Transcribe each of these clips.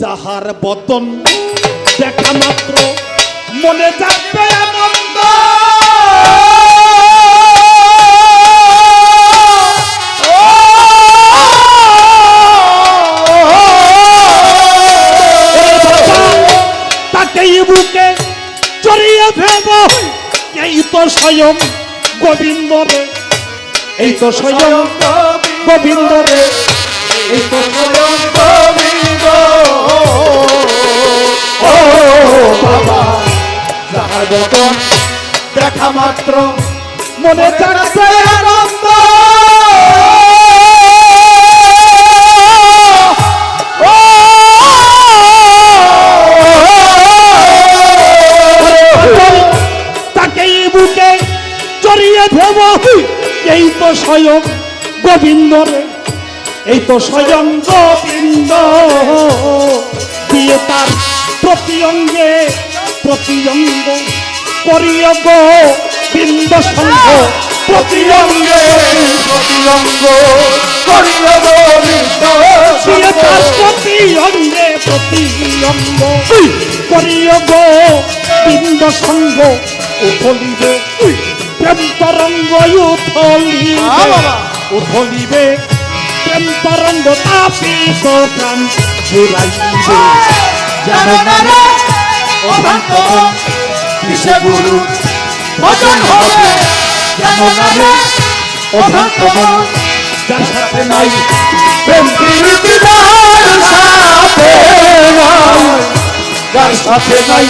যাহার বদন দেখা মাত্র। মনে যাবে আনন্দ। এই তো স্বয়ং গোবিন্দ রে। এই তো স্বয়ং গোবিন্দ রে। এই তো স্বয়ং বদন দেখা মাত্র। মনে থাকবে আনন্দ। তাকেই বুকে জড়িয়ে ধেব এই তো স্বয়ং গোবিন্দ রে। এই তো স্বয়ং গোবিন্দ। দিয়ে তার প্রতি অঙ্গে, প্রতি অঙ্গ করিয় গোবিন্দ সঙ্গ প্রতি অঙ্গে প্রতি অঙ্গ করিয় গোবিন্দ দিয়ে তার প্রতি অঙ্গে প্রতি অঙ্গ করিয় গোবিন্দ সঙ্গ উথলিবে। প্রেম তরঙ্গ উথলিবে। উথলিবে। প্রেম তরঙ্গ তাপিত প্রাণ। জুড়াইবে জানো না রে অভান্ত কিসে গুরু ভজন হবে। জানো না রে? অভান্ত যার সাথে নাই প্রেম যার সাথে নাই। যার সাথে নাই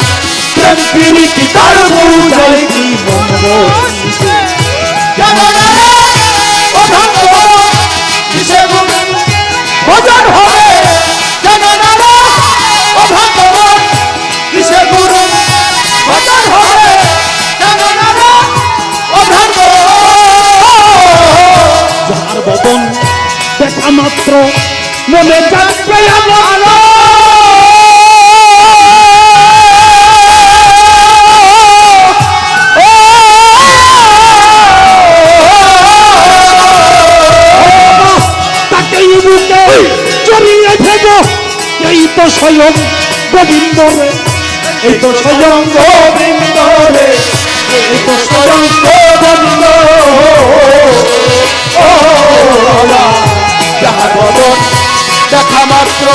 প্রেম প্রীতি তার বুঝাই কি মন বসিছে জানো না রে? কিসে গুরু ভজন হবে। জড়িয়ে এই তো স্বয়ং গোবিন্দ রে এই তো স্বয়ং গোবিন্দ রে এই তো স্বয়ং গোবিন্দ দেখা মাত্র।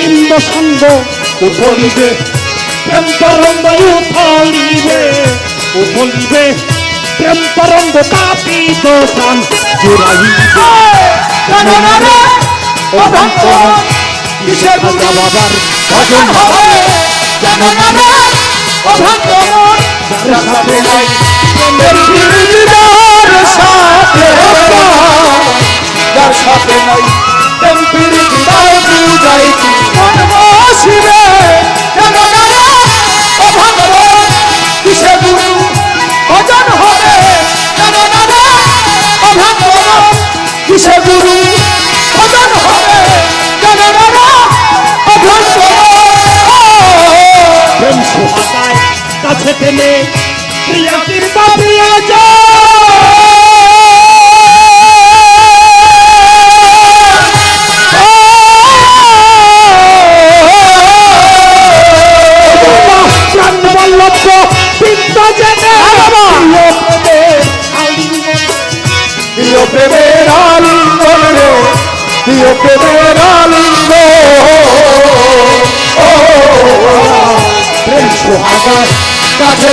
গোবিন্দ সঙ্গ উঠলিবে প্রেম তরঙ্গ উঠলিবে উঠলিবে প্রেম তরঙ্গ তাপিত প্রাণ জুড়াইবে জানো না রে অভান্ত কিসে গুরু বাবার ভজন হবে জানো না কিসে গুরু ভজন হবে জানো না রে অভান্ত প্রেম সোহাগায় কাছে টেনে প্রিয়া কিংবা প্রিয়া প্রাণ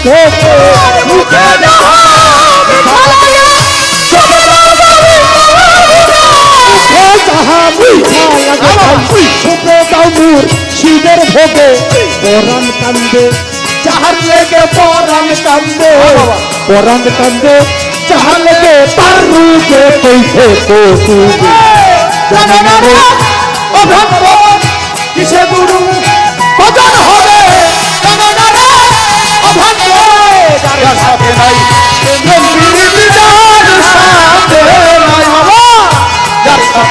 ভোগে মুখে যাহা মিঠা লাগে মুখে যাহা মিঠা লাগে ভাই ছোটে যাও দূর শিবের ভোগে পরাণ কান্দে যাহার লেগে পরাণ কান্দে পরাণ কান্দে যাহার লেগে তার রূপে কইছে তো তুবে জানি না রে অভঙ্গ কিসে গুরু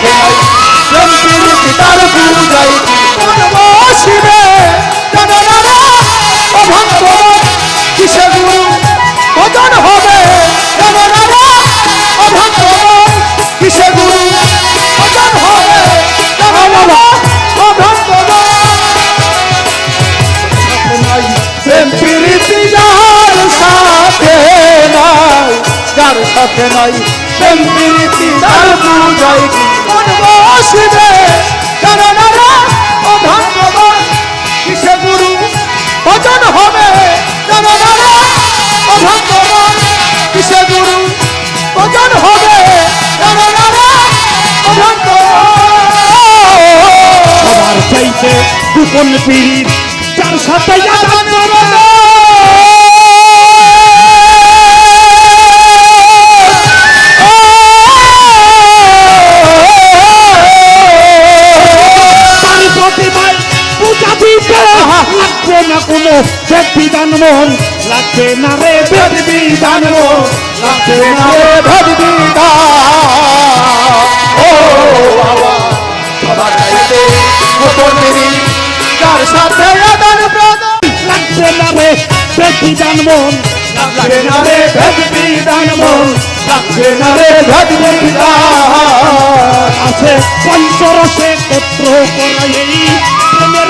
যার গম্ভীর বিদার পূজাই মন শিবে জানো না রে অভঙ্গ কিসে গুরু ভজন হবে জানো না রে অভঙ্গ কিসে গুরু ভজন হবে প্রেম প্রীতি যার সাথে নাই যার সাথে নাই প্রেম প্রীতি তার পূজাই চাইতে গোপন পীর যার সাথে লাগবে না কোনো বেদ বিধান মন লাগবে না রে বেদ বিধান মন লাগবে না রে ভগবিতা ও বাবা সবার চাইতে যার সাথে আদান প্রদান লাগবে না রে বেদ বিধান মন লাগবে না রে ভগবিদান মন লাগবে না রে ভগবিতা আছে পঞ্চরসে পত্র করা এই প্রেমের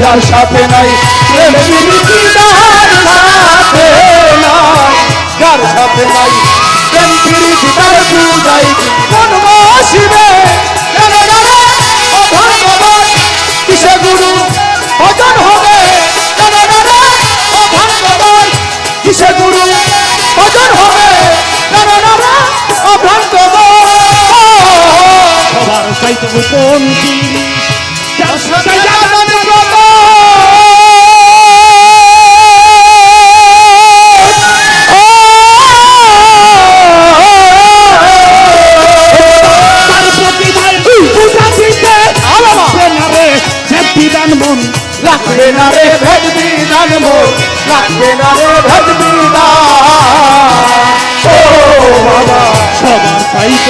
যার সাথে নাই। যার সাথে নাই। প্রেম প্রীতি তার পূজাই বসিবে? জানো না রে ও ভগবান কিসে গুরু? ভজন হবে। কিসে গুরু? ভজন হবে। সবার চাইতে চিনি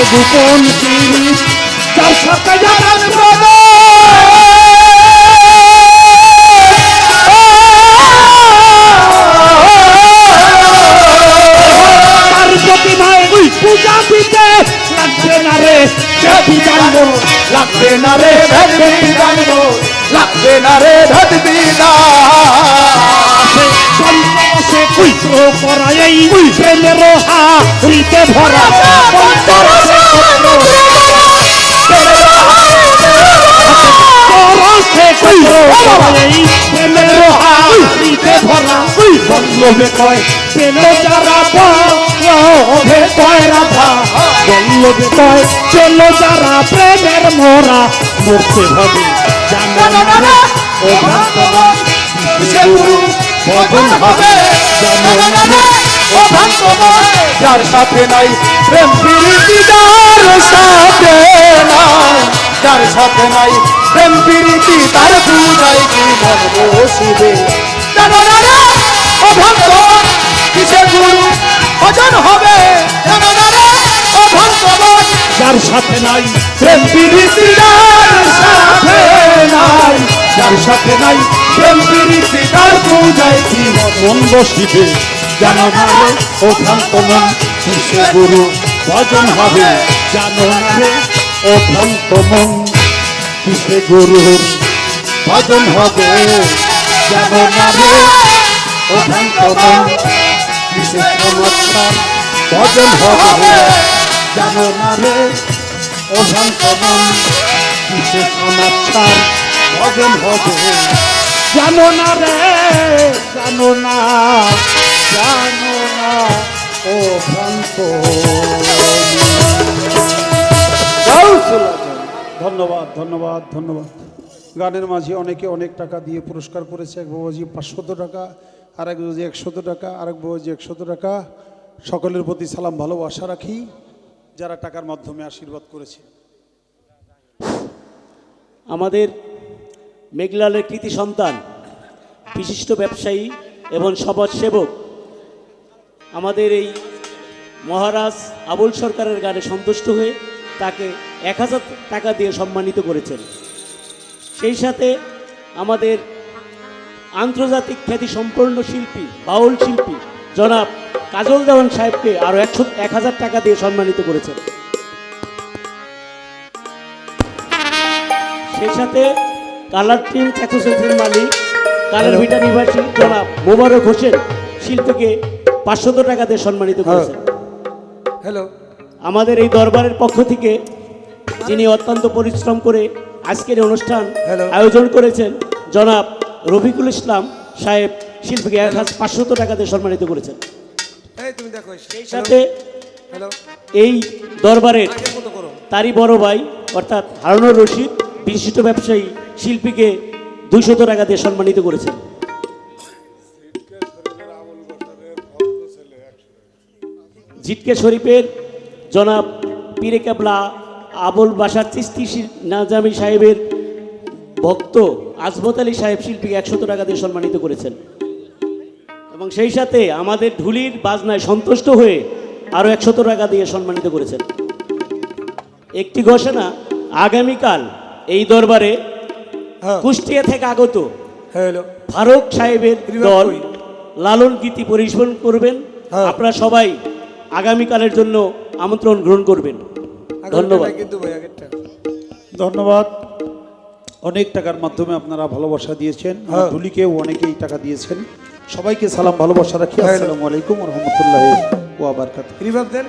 গোপন বল্লভে কয় পেলে যারা বল্লভে কয় রাধা বল্লভে কয় চলো যারা প্রেমের মোরা মরতে হবে যার সাথে নাই প্রেম সাথে নাই যার সাথে নাই। প্রেম প্রীতি, তার পূজাই কি মন বসিবে? কিসে গুরু ভজন হবে। জানো না রে ও সাথে নাই, প্রেম প্রীতি যার সাথে নাই। যার সাথে নাই, প্রেম প্রীতি, তার পূজায় কি মন বসিবে? জানো না রে মন কিসে গুরু ভজন হবে। জানো না রে ও ভ্রান্ত মন কিসে গুরুর ভজন হবে? জানো না রে ও ভ্রান্ত মন কিসে চমৎকার ভজন হবে? জানো না রে ও ভ্রান্ত মন কিসে চমৎকার ভজন হবে? জানো না রে জানো না জানো না ও ভ্রান্ত ধন্যবাদ ধন্যবাদ ধন্যবাদ। গানের মাঝে অনেকে অনেক টাকা দিয়ে পুরস্কার করেছে। এক বাবাজি পাঁচশত টাকা আর এক বাবাজি একশত টাকা আর এক বাবাজি একশত টাকা। সকলের প্রতি সালাম, ভালোবাসা রাখি, যারা টাকার মাধ্যমে আশীর্বাদ করেছে। আমাদের মেঘলালের কৃতি সন্তান, বিশিষ্ট ব্যবসায়ী এবং সমাজসেবক, আমাদের এই মহারাজ আবুল সরকারের গানে সন্তুষ্ট হয়ে তাকে এক হাজার টাকা দিয়ে সম্মানিত করেছেন। সেই সাথে আমাদের আন্তর্জাতিক খ্যাতি সম্পন্ন শিল্পী বাউল শিল্পী জনাব কাজল দেওয়ান সাহেবকে আরও একশো এক হাজার টাকা দিয়ে সম্মানিত করেছেন। সেই সাথে কালার টিম অ্যাসোসিয়েশনের মালিক কালার ভিটা নিবাসী জনাব মোবারক হোসেন শিল্পীকে পাঁচশত টাকা দিয়ে সম্মানিত করেছেন। হ্যালো। আমাদের এই দরবারের পক্ষ থেকে যিনি অত্যন্ত পরিশ্রম করে আজকের অনুষ্ঠান আয়োজন করেছেন জনাব রফিকুল ইসলাম সাহেব শিল্পীকে এক হাজার পাঁচশত টাকা দিয়ে সম্মানিত করেছেন। সেই সাথে এই দরবারের তারই বড় ভাই অর্থাৎ হারুনুর রশিদ বিশিষ্ট ব্যবসায়ী শিল্পীকে দুইশত টাকা দিয়ে সম্মানিত করেছেন। জিটকে শরীফের জনাব পীরে কেবলা আবুল বাসার চিস্তি শি- নাজামি সাহেবের ভক্ত আজমত আলী সাহেব শিল্পীকে একশত টাকা দিয়ে সম্মানিত করেছেন। এবং সেই সাথে আমাদের ঢুলির বাজনায় সন্তুষ্ট হয়ে আরও একশত টাকা দিয়ে সম্মানিত করেছেন। একটি ঘোষণা আগামীকাল এই দরবারে হ্যাঁ। কুষ্টিয়া থেকে আগত ফারুক সাহেবের দল লালন গীতি পরিবেশন করবেন। হ্যাঁ। আপনারা সবাই আগামীকালের জন্য আমন্ত্রণ গ্রহণ করবেন। ধন্যবাদ। কিন্তু ভাই ধন্যবাদ। অনেক টাকার মাধ্যমে আপনারা ভালোবাসা দিয়েছেন। হ্যাঁ। ধুলিকেও অনেকেই টাকা দিয়েছেন। সবাইকে সালাম ভালোবাসা রাখি। হ্যাঁ। আসসালামু আলাইকুম রহমতুল্লাহ ওয়াবারকাত